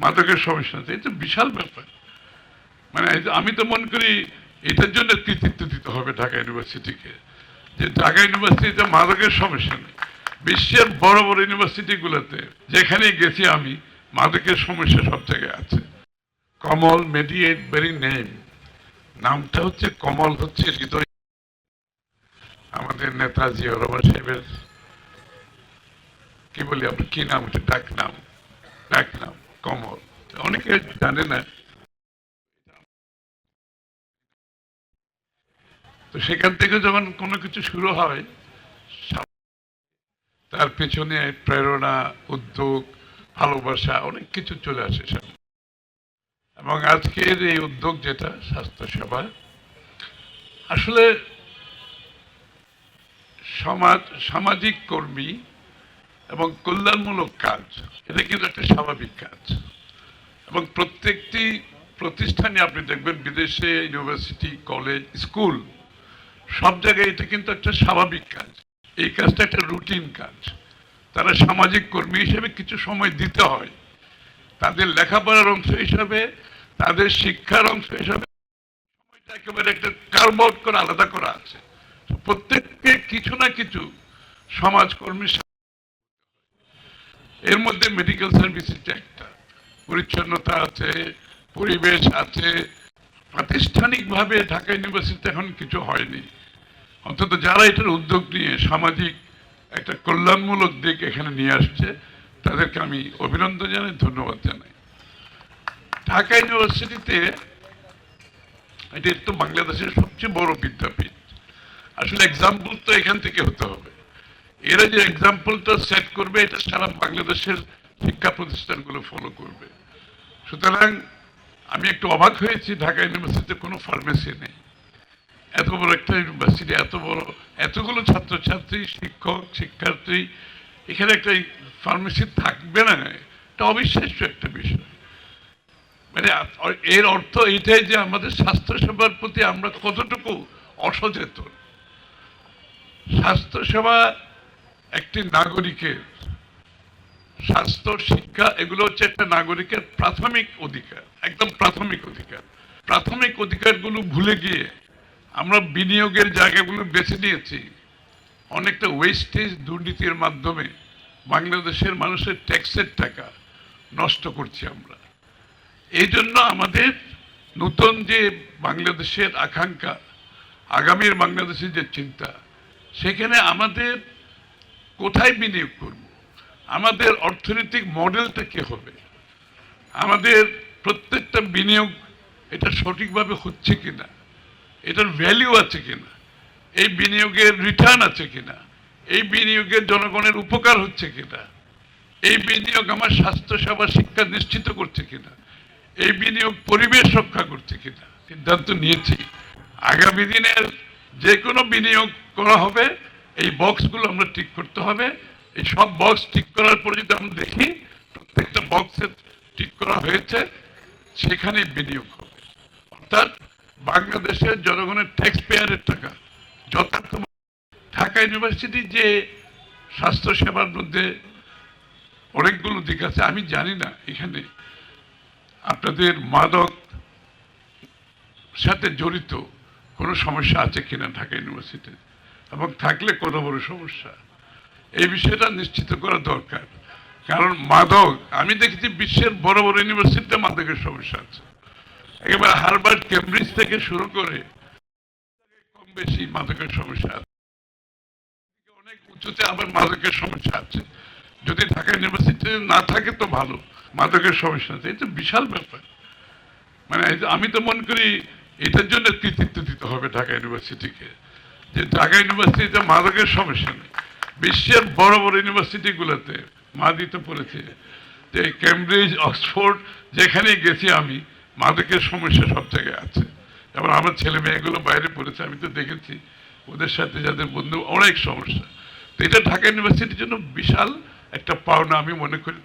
মাদকের সমস্যা আছে। এটা বিশাল ব্যাপার। মানে আমি তো মনে করি এটার জন্য কৃতিত্ব দিতে হবে ঢাকা ইউনিভার্সিটিকে। যে ঢাকা ইউনিভার্সিটিতে মাদকের সমস্যা নেই। বিশ্বের বড় বড় ইউনিভার্সিটিগুলোতে যেখানে গেছি আমি, মাদকের সমস্যা সব জায়গায় আছে। Kamal mediate very name. নামটা হচ্ছে কমল হচ্ছে হৃদয়। আমাদের নেতাজি রহমান সাহেবের, কি বলি আমরা, কি নাম ডাক নাম ডাক নাম অনেকে জানে না। তো সেখান থেকে যখন কোনো কিছু শুরু হয়, তার পেছনে প্রেরণা, উদ্যোগ, ভালোবাসা অনেক কিছু চলে আসে এবং আজকের এই উদ্যোগ যেটা, স্বাস্থ্যসেবা, আসলে সমাজ, সামাজিক কর্মী এবং কল্যাণমূলক কাজ, এটা কিন্তু একটা স্বাভাবিক কাজ। এবং প্রত্যেকটি প্রতিষ্ঠানে আপনি দেখবেন বিদেশে ইউনিভার্সিটি কলেজ স্কুল সব জায়গায় এটা কিন্তু একটা স্বাভাবিক কাজ। এই কাজটা একটা রুটিন কাজ। তারা সামাজিক কর্মী হিসেবে কিছু সময় দিতে হয়। তাদের লেখাপড়ার অংশ হিসাবে, তাদের শিক্ষার অংশ হিসাবে সময়টা একেবারে একটা কার্ভ আউট করে আলাদা করা আছে। প্রত্যেককে কিছু না কিছু সমাজকর্মীর এর মধ্যে মেডিকেল সার্ভিসেসটা একটা পরিচ্ছন্নতা আছে, পরিবেশ আছে, প্রাতিষ্ঠানিকভাবে ঢাকা ইউনিভার্সিটিতে এখন কিছু হয়নি। অন্তত যারা এটার উদ্যোগ নিয়ে সামাজিক একটা কল্যাণমূলক দিক এখানে নিয়ে আসছে, তাদেরকে আমি অভিনন্দন জানাই, ধন্যবাদ জানাই। ঢাকা ইউনিভার্সিটিতে এটা তো বাংলাদেশের সবচেয়ে বড় বিদ্যাপীঠ। আসলে এক্সাম্পল তো এখান থেকে হতে হবে। এরা যে এক্সাম্পলটা সেট করবে, এটা সারা বাংলাদেশের শিক্ষা প্রতিষ্ঠানগুলো ফলো করবে। সুতরাং আমি একটু অবাক হয়েছি, ঢাকা ইউনিভার্সিটিতে কোনো ফার্মেসি নেই। এত বড় একটা ইউনিভার্সিটি এত বড়, এতগুলো ছাত্রছাত্রী, শিক্ষক, শিক্ষার্থী, এখানে একটা ফার্মেসি থাকবে না? এটা অবিশ্বাস্য একটা বিষয়। মানে এর অর্থ এটাই যে আমাদের স্বাস্থ্যসেবার প্রতি আমরা কতটুকু অসচেতন। স্বাস্থ্যসেবা একটি নাগরিকের স্বাস্থ্য, শিক্ষা, এগুলো হচ্ছে একটা নাগরিকের প্রাথমিক অধিকার, একদম প্রাথমিক অধিকার। প্রাথমিক অধিকারগুলো ভুলে গিয়ে আমরা বিনিয়োগের জায়গাগুলো বেছে নিয়েছি। অনেকটা ওয়েস্টেজ দুর্নীতির মাধ্যমে বাংলাদেশের মানুষের ট্যাক্সের টাকা নষ্ট করছি আমরা। এই জন্য আমাদের নতুন যে বাংলাদেশের আকাঙ্ক্ষা, আগামীর বাংলাদেশের যে চিন্তা, সেখানে আমাদের কোথায় বিনিয়োগ করব? আমাদের অর্থনৈতিক মডেলটা কি হবে? আমাদের প্রত্যেকটা বিনিয়োগ এটা সঠিকভাবে হচ্ছে কিনা? এটার ভ্যালিউ আছে কিনা? এই বিনিয়োগের রিটার্ন আছে কিনা? এই বিনিয়োগের জনগণের উপকার হচ্ছে কিনা? এই বিনিয়োগ আমার স্বাস্থ্যসেবা শিক্ষা নিশ্চিত করছে কিনা? এই বিনিয়োগ পরিবেশ রক্ষা করছে কিনা? সিদ্ধান্ত নিয়েছি। আগামী দিনের যে কোনো বিনিয়োগ করা হবে এই বক্সগুলো আমরা ঠিক করতে হবে। এই সব বক্স ঠিক করার পর যদি আমরা দেখি, প্রত্যেকটা বক্সে ঠিক করা হয়েছে সেখানে বিনিয়োগ হবে। অর্থাৎ বাংলাদেশের জনগণের ট্যাক্স পেয়ারের টাকা, যথার্থ ঢাকা ইউনিভার্সিটি যে স্বাস্থ্য সেবার মধ্যে অনেকগুলো দিক আছে, আমি জানি না এখানে আপনাদের মাদক সাথে জড়িত কোনো সমস্যা আছে কিনা ঢাকা ইউনিভার্সিটি এবং থাকলে কত বড় সমস্যা। এই বিষয়টা নিশ্চিত করা দরকার। কারণ মাদক, আমি দেখেছি বিশ্বের বড় বড় ইউনিভার্সিটিতে মাদকের সমস্যা আছে। একেবারে হারবার্ড কেমব্রিজ থেকে শুরু করে কম বেশি মাদকের সমস্যা আছে। অনেক উঁচুতে আবার মাদকের সমস্যা আছে। যদি ঢাকা ইউনিভার্সিটিতে না থাকে তো ভালো, মাদকের সমস্যা আছে। এটা বিশাল ব্যাপার। মানে আমি তো মনে করি এটার জন্য কৃতিত্ব দিতে হবে ঢাকা ইউনিভার্সিটিকে। যে ঢাকা ইউনিভার্সিটিতে মাদকের সমস্যা নেই। বিশ্বের বড় বড় ইউনিভার্সিটিগুলোতে মা দিতে পড়েছে যে কেমব্রিজ, অক্সফোর্ড যেখানে গেছি আমি, মাদকের সমস্যা সব জায়গায় আছে। যেমন আমার ছেলে মেয়েগুলো বাইরে পড়েছে, আমি তো দেখেছি ওদের সাথে যাদের বন্ধু, অনেক সমস্যা। তো এটা ঢাকা ইউনিভার্সিটির জন্য বিশাল একটা পাওনা আমি মনে করি।